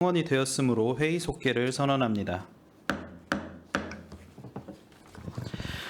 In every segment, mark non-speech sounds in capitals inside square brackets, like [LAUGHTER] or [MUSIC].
원이 되었으므로 회의 속개를 선언합니다.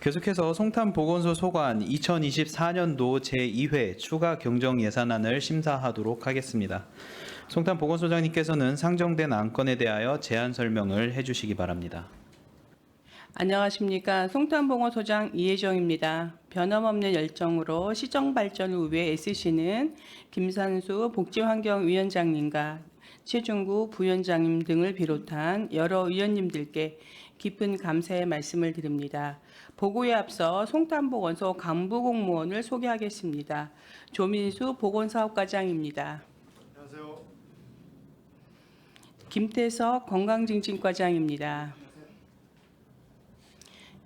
계속해서 송탄 보건소 소관 2024년도 제2회 추가 경정 예산안을 심사하도록 하겠습니다. 송탄 보건소장님께서는 상정된 안건에 대하여 제안 설명을 해 주시기 바랍니다. 안녕하십니까. 송탄봉어소장 이혜정입니다. 변함없는 열정으로 시정 발전을 위해 애쓰시는 김산수 복지환경위원장님과 최중구 부위원장님 등을 비롯한 여러 위원님들께 깊은 감사의 말씀을 드립니다. 보고에 앞서 송탄보건소 간부 공무원을 소개하겠습니다. 조민수 보건사업과장입니다. 안녕하세요. 김태석 건강증진과장입니다.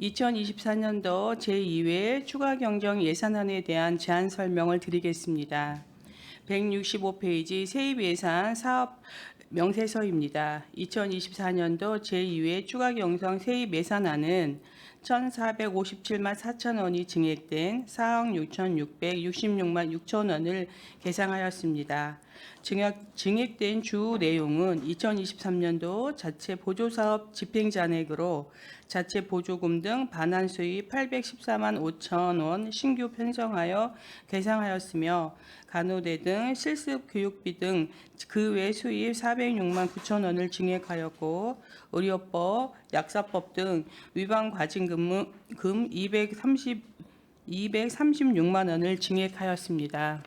2024년도 제2회 추가 경정 예산안에 대한 제안 설명을 드리겠습니다. 165페이지 세입 예산 사업 명세서입니다. 2024년도 제2회 추가 경정 세입 예산안은 1,457만 4천 원이 증액된 4억 6,666만 6천 원을 계상하였습니다. 증액, 증액된 주 내용은 2023년도 자체 보조사업 집행잔액으로 자체 보조금 등 반환 수입 814만 5천 원 신규 편성하여 계상하였으며 간호대 등 실습 교육비 등 그 외 수입 406만 9천 원을 증액하였고 의료법, 약사법 등 위반 과징금 금 230, 236만 원을 증액하였습니다.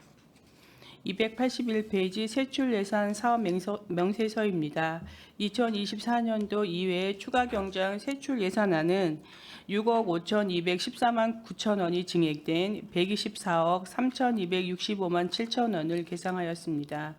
281페이지 세출 예산 사업 명서, 명세서 입니다. 2024년도 이외에 추가 경장 세출 예산안은 6억 5,214만 9천 원이 증액된 124억 3,265만 7천 원을 계상하였습니다.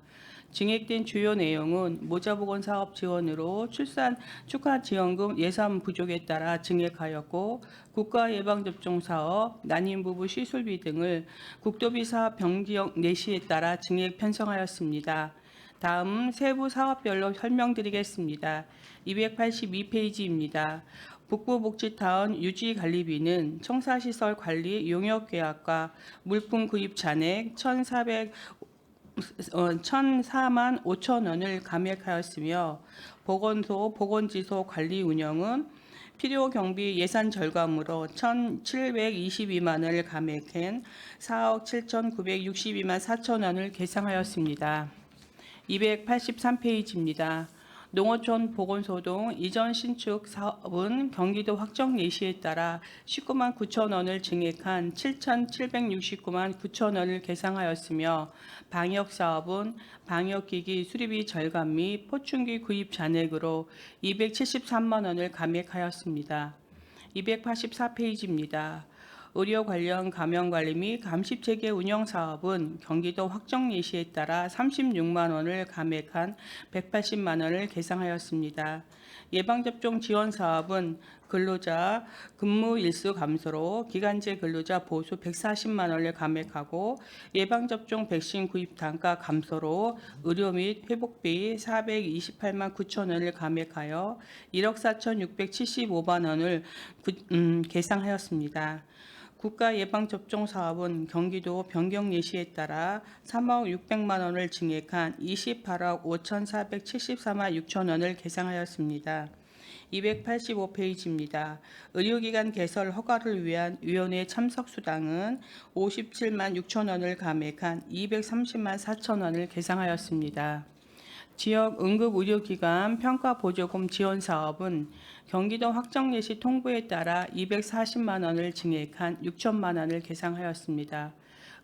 증액된 주요 내용은 모자보건 사업 지원으로 출산 축하 지원금 예산 부족에 따라 증액하였고 국가 예방 접종 사업, 난임 부부 시술비 등을 국도비 사업 병지역 내시에 따라 증액 편성하였습니다. 다음 세부 사업별로 설명드리겠습니다. 282페이지입니다. 북부복지타운 유지관리비는 청사시설 관리 용역계약과 물품 구입 잔액 1,400 어, 1,004만 5천 원을 감액하였으며 보건소 보건지소 관리 운영은 필요 경비 예산 절감으로 1,722만 원을 감액한 4억 7,962만 4천 원을 계상하였습니다. 283페이지입니다. 농어촌 보건소동 이전 신축 사업은 경기도 확정 예시에 따라 19만 9천 원을 증액한 7,769만 9천 원을 계상하였으며 방역 사업은 방역기기 수리비 절감 및 포충기 구입 잔액으로 273만 원을 감액하였습니다. 284페이지입니다. 의료 관련 감염 관리 및 감시 체계 운영 사업은 경기도 확정 예시에 따라 36만 원을 감액한 180만 원을 계상하였습니다. 예방 접종 지원 사업은 근로자 근무 일수 감소로 기간제 근로자 보수 140만 원을 감액하고 예방 접종 백신 구입 단가 감소로 의료 및 회복비 428만 9천 원을 감액하여 1억 4,675만 원을 구- 음, 계상하였습니다. 국가 예방 접종 사업은 경기도 변경 예시에 따라 3억 600만 원을 증액한 28억 5,474만 6천 원을 계상하였습니다. 285페이지입니다. 의료기관 개설 허가를 위한 위원회 참석 수당은 57만 6천 원을 감액한 230만 4천 원을 계상하였습니다. 지역 응급의료기관 평가보조금 지원 사업은 경기도 확정 예시 통보에 따라 240만 원을 증액한 6천만 원을 계상하였습니다.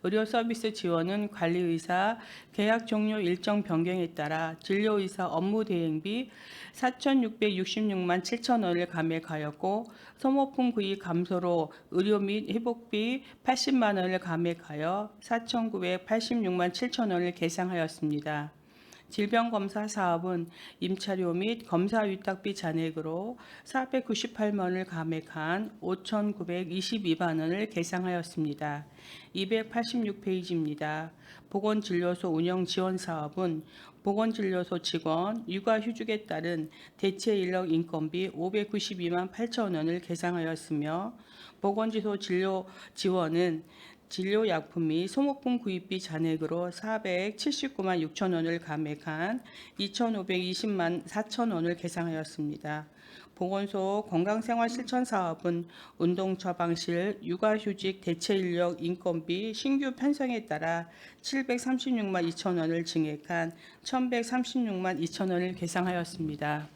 의료 서비스 지원은 관리 의사 계약 종료 일정 변경에 따라 진료 의사 업무 대행비 4,666만 7천 원을 감액하였고 소모품 구입 감소로 의료 및 회복비 80만 원을 감액하여 4,986만 7천 원을 계상하였습니다. 질병검사 사업은 임차료 및 검사 위탁비 잔액으로 498만 원을 감액한 5,922만 원을 계상하였습니다. 286페이지입니다. 보건진료소 운영 지원 사업은 보건진료소 직원 육아휴직에 따른 대체 인력 인건비 592만 8천 원을 계상하였으며 보건지소 진료 지원은 진료약품 및 소모품 구입비 잔액으로 479만 6천 원을 감액한 2,520만 4천 원을 계상하였습니다. 보건소 건강생활실천사업은 운동처방실, 육아휴직 대체인력 인건비 신규 편성에 따라 736만 2천 원을 증액한 1,136만 2천 원을 계상하였습니다.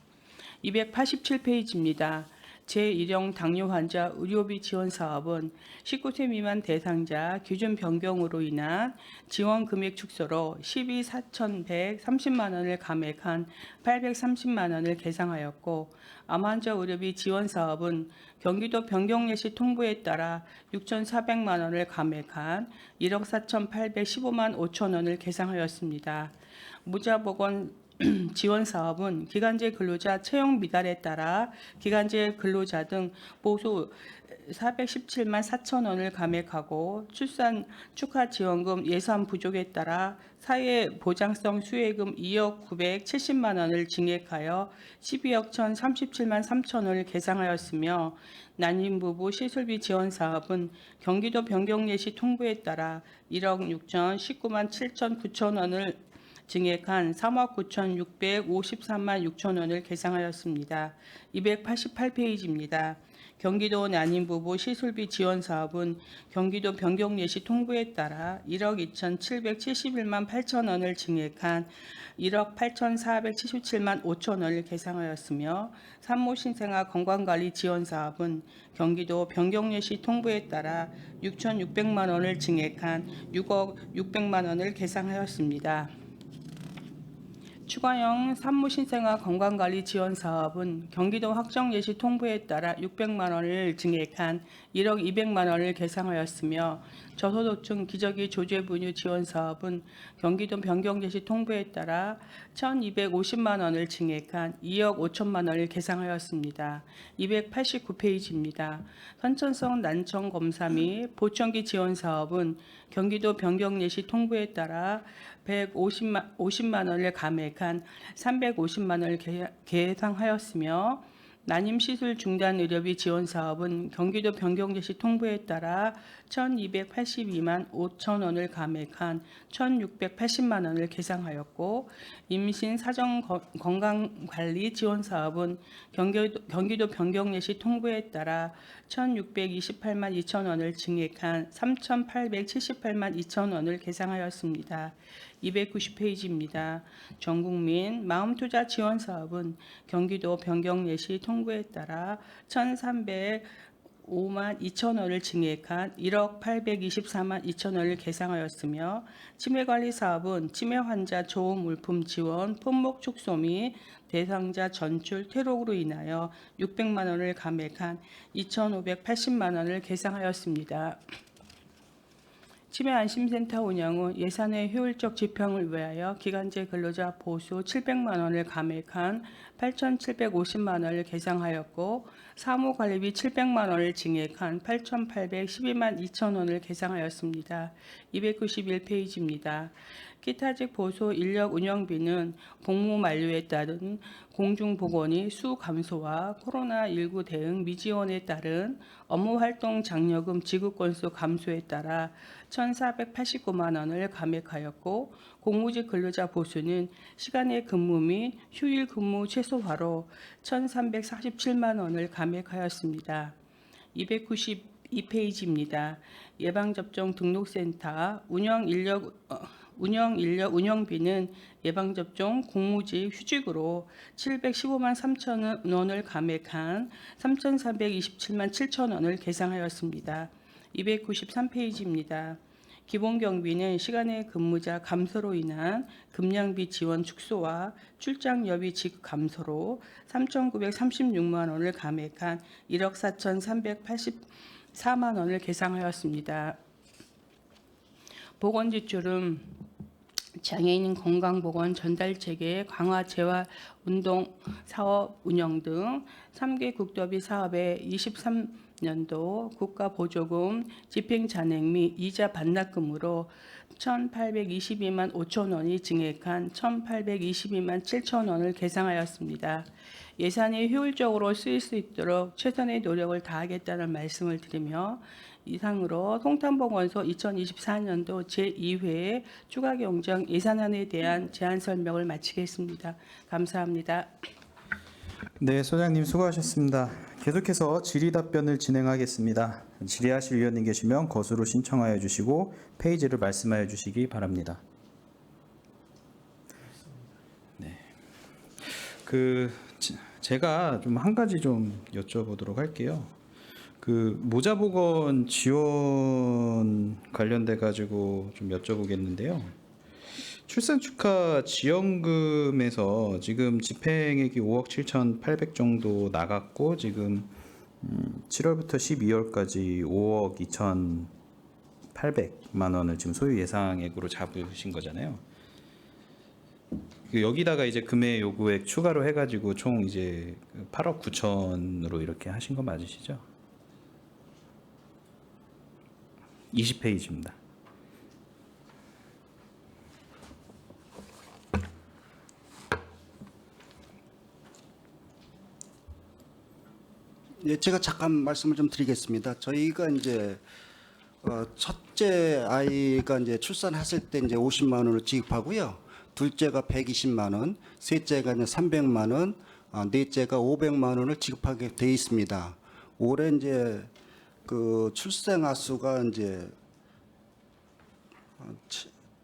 287페이지입니다. 제1형 당뇨 환자 의료비 지원 사업은 19세 미만 대상자 기준 변경으로 인한 지원 금액 축소로 12 4,130만 원을 감액한 830만 원을 계상하였고 암환자 의료비 지원 사업은 경기도 변경 예시 통보에 따라 6,400만 원을 감액한 1억 4,815만 5천 원을 계상하였습니다. 무자보건 [CLEARS THROAT] 지원 사업은 기간제 근로자 채용 미달에 따라 기간제 근로자 등 보수 417만 4천 원을 감액하고 출산 축하 지원금 예산 부족에 따라 사회 보장성 수혜금 2억 970만 원을 증액하여 12억 1,037만 3천 원을 계상하였으며 난임 부부 시술비 지원 사업은 경기도 변경 예시 통보에 따라 1억 6천 19만 7천 9천 원을 증액한 3억 9,653만 6천 원을 계상하였습니다. 288페이지입니다. 경기도 난임 부부 시술비 지원 사업은 경기도 변경예시 통보에 따라 1억 2,771만 8천 원을 증액한 1억 8,477만 5천 원을 계상하였으며 산모 신생아 건강관리 지원 사업은 경기도 변경예시 통보에 따라 6,600만 원을 증액한 6억 600만 원을 계상하였습니다. 추가형 산모신생아 건강관리 지원 사업은 경기도 확정 예시 통보에 따라 600만 원을 증액한 1억 200만 원을 계상하였으며 저소득층 기저귀 조제 분유 지원 사업은 경기도 변경 예시 통보에 따라 1,250만 원을 증액한 2억 5천만 원을 계상하였습니다. 289페이지입니다. 선천성 난청 검사 및 보청기 지원 사업은 경기도 변경 예시 통보에 따라 150만 50만 원을 감액 한 350만 원을 계- 계상하였으며 난임 시술 중단 의료비 지원 사업은 경기도 변경제시 통보에 따라 1,282만 5천 원을 감액한 1,680만 원을 계상하였고 임신 사정 거- 건강관리 지원 사업은 경기도, 경기도 변경예시 통보에 따라 1,628만 2천 원을 증액한 3,878만 2천 원을 계상하였습니다. 290페이지입니다. 전국민 마음투자 지원 사업은 경기도 변경예시 통보에 따라 1,305만 2천 원을 증액한 1억 824만 2천 원을 계상하였으며 치매관리 사업은 치매 환자 좋은 물품 지원, 품목 축소 및 대상자 전출 퇴록으로 인하여 600만 원을 감액한 2,580만 원을 계상하였습니다. 치매 안심센터 운영은 예산의 효율적 집행을 위하여 기간제 근로자 보수 700만 원을 감액한 8,750만 원을 계상하였고 사무관리비 700만 원을 증액한 8,812만 2천 원을 계상하였습니다. 291페이지입니다. 기타직 보수 인력 운영비는 복무 만료에 따른 공중보건의 수 감소와 코로나19 대응 미지원에 따른 업무활동 장려금 지급 건수 감소에 따라 1,489만 원을 감액하였고 공무직 근로자 보수는 시간의 근무 및 휴일 근무 최소화로 1,347만 원을 감액하였습니다. 292페이지입니다. 예방접종 등록센터 운영 인력 어, 운영 인력 운영비는 예방 접종 공무직 휴직으로 715만 3천 원을 감액한 3,427만 7천 원을 계상하였습니다. 293페이지입니다. 기본 경비는 시간의 근무자 감소로 인한 급량비 지원 축소와 출장 여비 지급 감소로 3,936만 원을 감액한 1억 4,384만 원을 계상하였습니다. 보건 지출은 장애인 건강보건 전달 체계 강화 재활 운동 사업 운영 등 3개 국도비 사업의 23년도 국가 보조금 집행 잔액 및 이자 반납금으로 1,822만 5천 원이 증액한 1,822만 7천 원을 계상하였습니다. 예산이 효율적으로 쓰일 수 있도록 최선의 노력을 다하겠다는 말씀을 드리며 이상으로 송탄보건소 2024년도 제2회 추가 경정 예산안에 대한 제안 설명을 마치겠습니다. 감사합니다. 네, 소장님 수고하셨습니다. 계속해서 질의 답변을 진행하겠습니다. 질의하실 위원님 계시면 거수로 신청하여 주시고 페이지를 말씀하여 주시기 바랍니다. 네. 그 지- 제가 좀 한 가지 좀 여쭤보도록 할게요. 그 모자 보건 지원 관련돼 가지고 좀 여쭤보겠는데요. 출산 축하 지원금에서 지금 집행액이 5억 7,800 정도 나갔고 지금 음, 7월부터 12월까지 5억 2,800만 원을 지금 소유 예상액으로 잡으신 거잖아요. 그 여기다가 이제 금액 요구액 추가로 해가지고 총 이제 8억 9천으로 이렇게 하신 거 맞으시죠? 20페이지입니다. 예, 제가 잠깐 말씀을 좀 드리겠습니다. 저희가 이제 어, 첫째 아이가 이제 출산했을 때 이제 50만 원을 지급하고요. 둘째가 120만 원, 셋째가 이제 300만 원, 아, 넷째가 500만 원을 지급하게 돼 있습니다. 올해 이제 그 출생아 수가 이제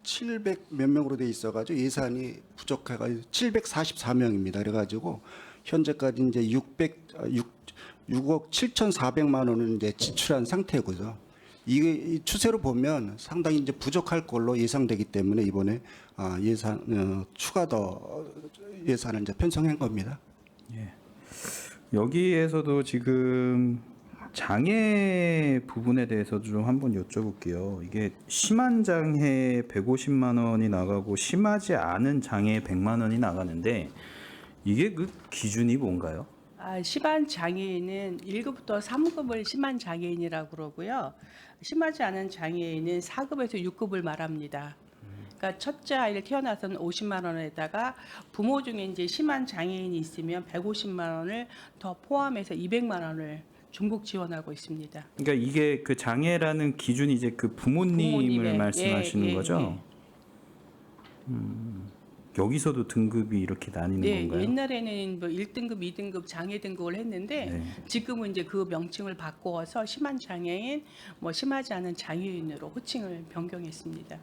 700 몇 명으로 돼 있어가지고 예산이 부족해가지고 744명입니다. 그래가지고 현재까지 이제 600 아, 6 6억 7,400만 원을 이제 지출한 상태고요. 이게 이 추세로 보면 상당히 이제 부족할 걸로 예상되기 때문에 이번에 아, 예산 어, 추가 더 예산을 이제 편성한 겁니다. 여기에서도 지금 장애 부분에 대해서도 좀 한번 여쭤볼게요. 이게 심한 장애 150만 원이 나가고 심하지 않은 장애 100만 원이 나가는데 이게 그 기준이 뭔가요? 아, 심한 장애인은 1급부터 3급을 심한 장애인이라고 그러고요. 심하지 않은 장애인은 4급에서 6급을 말합니다. 그러니까 첫째 아이를 태어나서는 50만 원에다가 부모 중에 이제 심한 장애인이 있으면 150만 원을 더 포함해서 200만 원을 중국 지원하고 있습니다. 그러니까 이게 그 장애라는 기준이 이제 그 부모님을 부모님의, 말씀하시는 예, 예, 거죠? 예. 음, 여기서도 등급이 이렇게 나뉘는 네, 건가요? 옛날에는 뭐 1등급, 2등급 장애 등급을 했는데 네. 지금은 이제 그 명칭을 바꿔서 심한 장애인, 뭐 심하지 않은 장애인으로 호칭을 변경했습니다.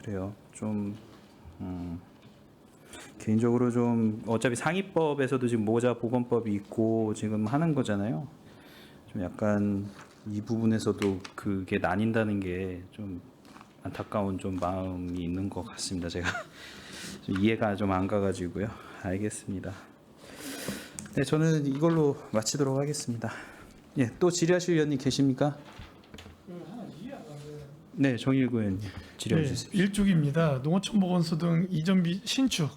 그래요. 좀 음, 개인적으로 좀 어차피 상위법에서도 지금 모자 보건법이 있고 지금 하는 거잖아요. 좀 약간 이 부분에서도 그게 나뉜다는 게 좀 안타까운 좀 마음이 있는 것 같습니다. 제가 [LAUGHS] 좀 이해가 좀 안 가가지고요. 알겠습니다. 네, 저는 이걸로 마치도록 하겠습니다. 예, 또 질의하실 의원님 계십니까? 네, 정일구 의원님 질의해 네, 주십시오. 일족입니다. 농어촌 보건소 등 이전 비 신축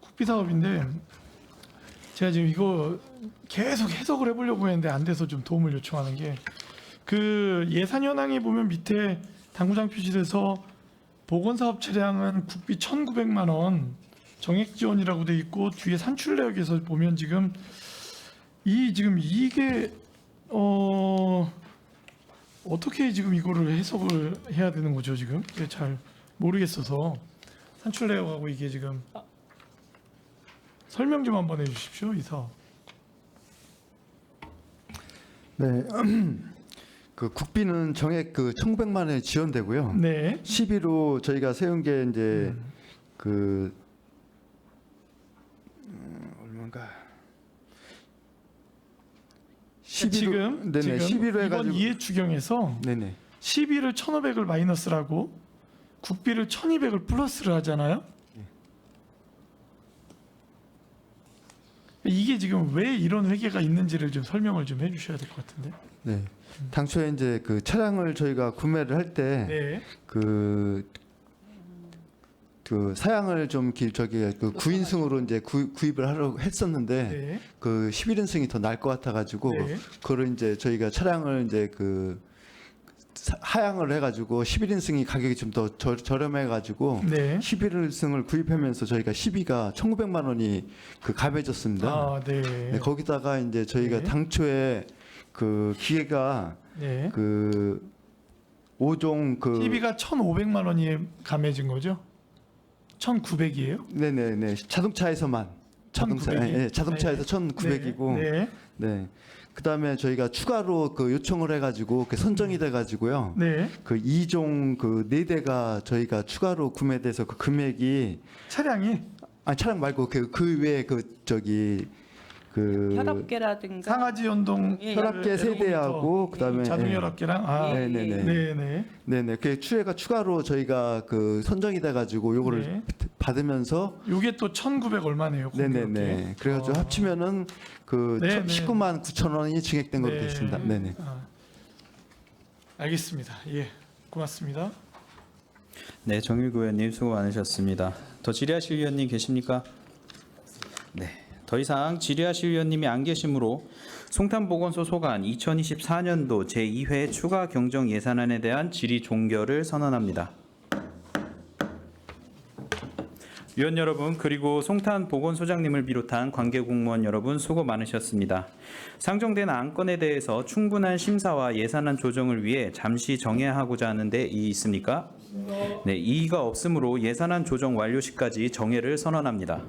국비 사업인데 제가 지금 이거 계속 해석을 해보려고 했는데 안 돼서 좀 도움을 요청하는 게 그 예산 현황에 보면 밑에 당구장 표시돼서 보건사업 차량은 국비 1,900만 원 정액 지원이라고 돼 있고 뒤에 산출 내역에서 보면 지금 이 지금 이게 어 어떻게 지금 이거를 해석을 해야 되는 거죠 지금? 이게 잘 모르겠어서 산출 내역하고 이게 지금 설명 좀 한번 해주십시오 이 사업. 네. [CLEARS THROAT] 그 국비는 정액 그 1,900만 원에 지원되고요. 네. 12로 저희가 세운 게 이제 음. 그 음, 얼마인가? 11로 지금 네네 지금 11로 이번 해가지고 이해 추경에서 네네 12를 1,500을 마이너스라고 국비를 1,200을 플러스를 하잖아요. 이게 지금 왜 이런 회계가 있는지를 좀 설명을 좀 해주셔야 될 것 같은데. 네 당초에 이제 그 차량을 저희가 구매를 할때 네. 그 그 사양을 좀 길 저기 그 9인승으로 이제 구, 구입을 하려고 했었는데 네. 그 11인승이 더 나을 것 같아 가지고 네. 그거를 이제 저희가 차량을 이제 그 사- 하향을 해가지고 11인승이 가격이 좀 더 저렴해가지고 네. 11인승을 구입하면서 저희가 12가 1,900만 원이 그 가해졌습니다. 아, 네. 네, 거기다가 이제 저희가 네. 당초에 그 기계가 네. 그 5종 그 TV가 1,500만 원이 감해진 거죠? 1,900이에요? 네네네 자동차에서만 자동차 1900 이? 예, 예, 자동차에서 네. 1,900이고 네. 네. 그다음에 저희가 추가로 그 요청을 해가지고 그 선정이 돼가지고요. 네. 그 2종 그네 대가 저희가 추가로 구매돼서 그 금액이 차량이 아 차량 말고 그 그 외에 그 저기 그 혈압계라든가 상하지 연동 예, 혈압계 세대하고 그다음에 자동 예. 혈압계랑 아 예. 네네 네. 네, 네. 네네. 그 추회가 추가로 저희가 그 선정이 돼가지고 요거를 네. 받으면서 요게 또 1,900 얼마네요. 공교롭게. 네네네. 그래가지고 어. 합치면은 그 네네. 19만 9천 원이 증액된 걸로 네. 되겠습니다. 네네. 아. 알겠습니다. 예. 고맙습니다. 네, 정일구 의원님 수고 많으셨습니다. 더 질의하실 위원님 계십니까? 네. 더 이상 질의하실 위원님이 안 계시므로 송탄보건소 소관 2024년도 제2회 추가 경정 예산안에 대한 질의 종결을 선언합니다. 위원 여러분 그리고 송탄 보건소장님을 비롯한 관계 공무원 여러분 수고 많으셨습니다. 상정된 안건에 대해서 충분한 심사와 예산안 조정을 위해 잠시 정해하고자 하는데 이의 있습니까? 네, 이의가 없으므로 예산안 조정 완료 시까지 정해를 선언합니다.